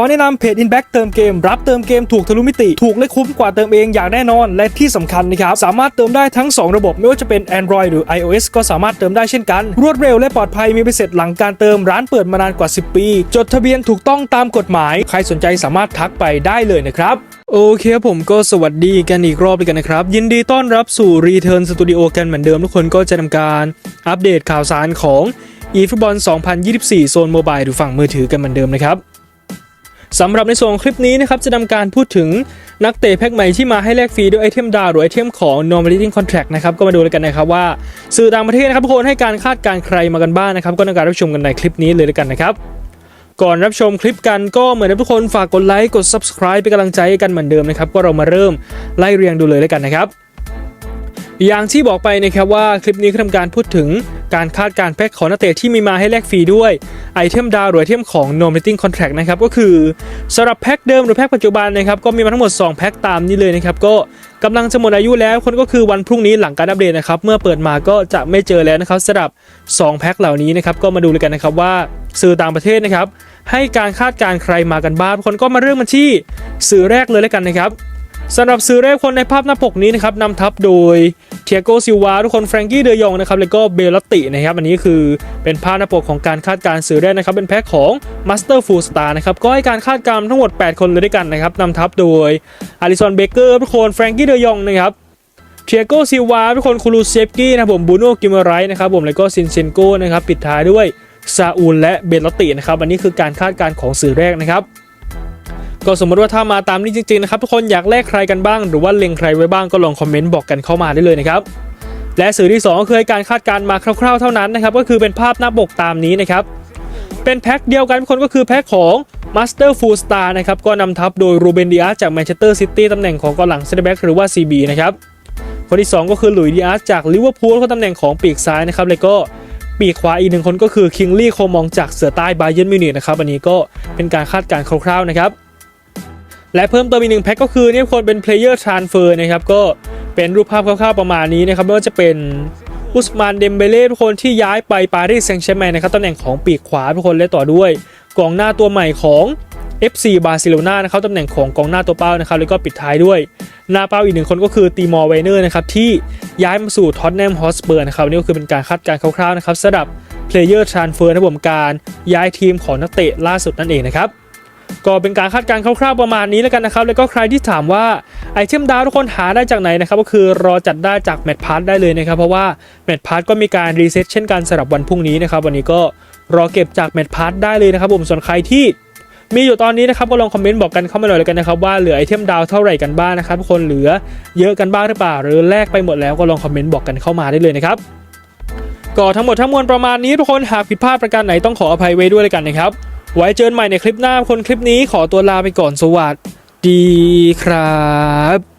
อแนะนำเพจ Inback เติมเกม รับเติมเกมถูกทะลุมิติ ถูกและคุ้มกว่าเติมเองอย่างแน่นอน และที่สำคัญนะครับ สามารถเติมได้ทั้ง 2 ระบบ ไม่ว่าจะเป็น Android หรือ iOS ก็สามารถเติมได้เช่นกัน รวดเร็วและปลอดภัยมีใบเสร็จหลังการเติมร้านเปิดมานานกว่า 10 ปี จดทะเบียนถูกต้องตามกฎหมาย ใครสนใจสามารถทักไปได้เลยนะครับโอเคผมก็สวัสดีกันอีกรอบเลยกันนะครับ ยินดีต้อนรับสู่ Return Studio กันเหมือนเดิมทุกคนก็จะทำการอัปเดตข่าวสารของ e f o o t b a l l 2024 โซนโมบายหรือฝั่งมือถือกันเหมือนเดิมนะครับ สำหรับในส่วนของคลิปนี้นะครับจะทำการพูดถึงนักเตะแพ็กใหม่ที่มาให้แลกฟรีด้วยไอเทมดาวหรือไอเทมของ Normalizing Contract นะครับก็มาดูเลยกันนะครับว่าสื่อต่างประเทศนะครับทุกคนให้การคาดการใครมากันบ้างนะครับก็ในการรับชมกันในคลิปนี้เลยแล้วกันนะครับก่อนรับชมคลิปกันก็เหมือนเดิมทุกคนฝากกดไลค์กด subscribe เป็นกำลังใจกันเหมือนเดิมนะครับก็เรามาเริ่มไล่เรียงดูเลยแล้วกันนะครับ อย่างที่บอกไปนะครับว่าคลิปนี้ก็ทำการพูดถึง การคาดการแพ็คของนักเตะที่มีมาให้แลกฟรีด้วยไอเทมดาวหรือไอเทมของ Nominating Contract นะครับก็คือสำหรับแพ็คเดิมหรือแพ็คปัจจุบันนะครับก็มีมาทั้งหมด 2 แพ็คตามนี้เลยนะครับก็กำลังจะหมดอายุแล้วคนก็คือวันพรุ่งนี้หลังการอัปเดตนะครับเมื่อเปิดมาก็จะไม่เจอแล้วนะครับสำหรับ 2 แพ็คเหล่านี้นะครับก็มาดูเลยกันนะครับว่าสื่อต่างประเทศนะครับให้การคาดการใครมากันบ้างคนก็มาเริ่มมาที่สื่อแรกเลยแล้วกันนะครับ สำหรับสื่อแรกคนในภาพหน้าปกนี้นะครับนำทัพโดยเทียโกซิวาทุกคนแฟรงกี้เดยองนะครับแล้วก็เบลลตินะครับอันนี้คือเป็นภาพหน้าปกของการคาดการณ์สื่อแรกนะครับเป็นแพ็คของ Master Full Star นะครับก็ให้การคาดการณ์ทั้งหมด 8 คนเลยด้วยกันนะครับนำทัพโดยอาริสันเบเกอร์ทุกคนแฟรงกี้เดยองนะครับเทียโกซิวาทุกคนคูลูเซฟกี้นะผมบูโน่กิมเมอไรนะครับผมแล้วก็ซินเซนโกนะครับปิดท้ายด้วยซาอูลและเบลลตินะครับอันนี้คือการคาดการณ์ของสื่อแรกนะครับ ก็สมมติว่าถ้ามาตามนี้จริงๆนะครับทุกคนอยากแลกใครกันบ้าง หรือว่าเล็งใครไว้บ้างก็ลองคอมเมนต์บอกกันเข้ามาได้เลยนะครับและสื่อที่ 2 ก็คือการคาดการณ์มาคร่าวๆเท่านั้นนะครับก็คือเป็นภาพหน้าปกตามนี้นะครับเป็นแพ็คเดียวกันทุกคนก็คือแพ็คของ Master Full Star นะครับก็นำทัพโดยรูเบนดิอาจากแมนเชสเตอร์ซิตี้ตำแหน่งของกองหลังเซนเตอร์แบ็กหรือว่า CB นะครับคนที่ 2 ก็คือหลุยดิอาจากลิเวอร์พูลก็ตำแหน่งของปีกซ้ายนะครับแล้วก็ปีกขวาอีกหนึ่งคนก็คือคิงลี่โคมองจากเสือใต้บาเยิร์นมิวนิกนะครับอันนี้ก็เป็นการคาดการณ์คร่าวๆนะครับ และเพิ่มเติมอีกหนึ่งแพ็คก็คือเนี่ยคนเป็น player transfer นะครับก็เป็นรูปภาพคร่าวๆประมาณนี้นะครับไม่ว่าจะเป็นอุสมานเดมเบเล่ทุกคนที่ย้ายไปปารีสแซงต์แชร์แมงนะครับตำแหน่งของปีกขวาทุกคนและต่อด้วยกองหน้าตัวใหม่ของ FC บาร์เซโลนานะครับตำแหน่งของกองหน้าตัวเป้านะครับแล้วก็ปิดท้ายด้วยหน้าเป้าอีกหนึ่งคนก็คือตีมอร์ไวเนอร์นะครับที่ย้ายมาสู่ท็อตแนมฮอสเปอร์นะครับนี่ก็คือเป็นการคาดการณ์คร่าวๆนะครับสำหรับ player transfer นะครับผมการย้ายทีมของนักเตะล่าสุดนั่นเองนะครับ ก็เป็นการคาดการณ์คร่าวๆประมาณนี้แล้วกันนะครับ แล้วก็ใครที่ถามว่าไอเทมดาวทุกคนหาได้จากไหนนะครับก็คือรอจัดได้จากแมตช์พาร์ทได้เลยนะครับ เพราะว่าแมตช์พาร์ทก็มีการรีเซ็ตเช่นกันสำหรับวันพรุ่งนี้นะครับ วันนี้ก็รอเก็บจากแมตช์พาร์ทได้เลยนะครับผมส่วนใครที่มีอยู่ตอนนี้นะครับก็ลองคอมเมนต์บอกกันเข้ามาหน่อยเลยกันนะครับว่าเหลือไอเทมดาวเท่าไหร่กันบ้างนะครับทุกคนเหลือเยอะกันบ้างหรือเปล่า หรือแลกไปหมดแล้วก็ลองคอมเมนต์บอกกันเข้ามาได้เลยนะครับก็ทั้งหมดทั้งมวลประมาณนี้ทุกคนหากผิดพลาดประการไหนต้องขออภัยไว้ด้วยเลยกันนะครับ ไว้เจอกันใหม่ในคลิปหน้าคนคลิปนี้ขอตัวลาไปก่อนสวัสดีครับ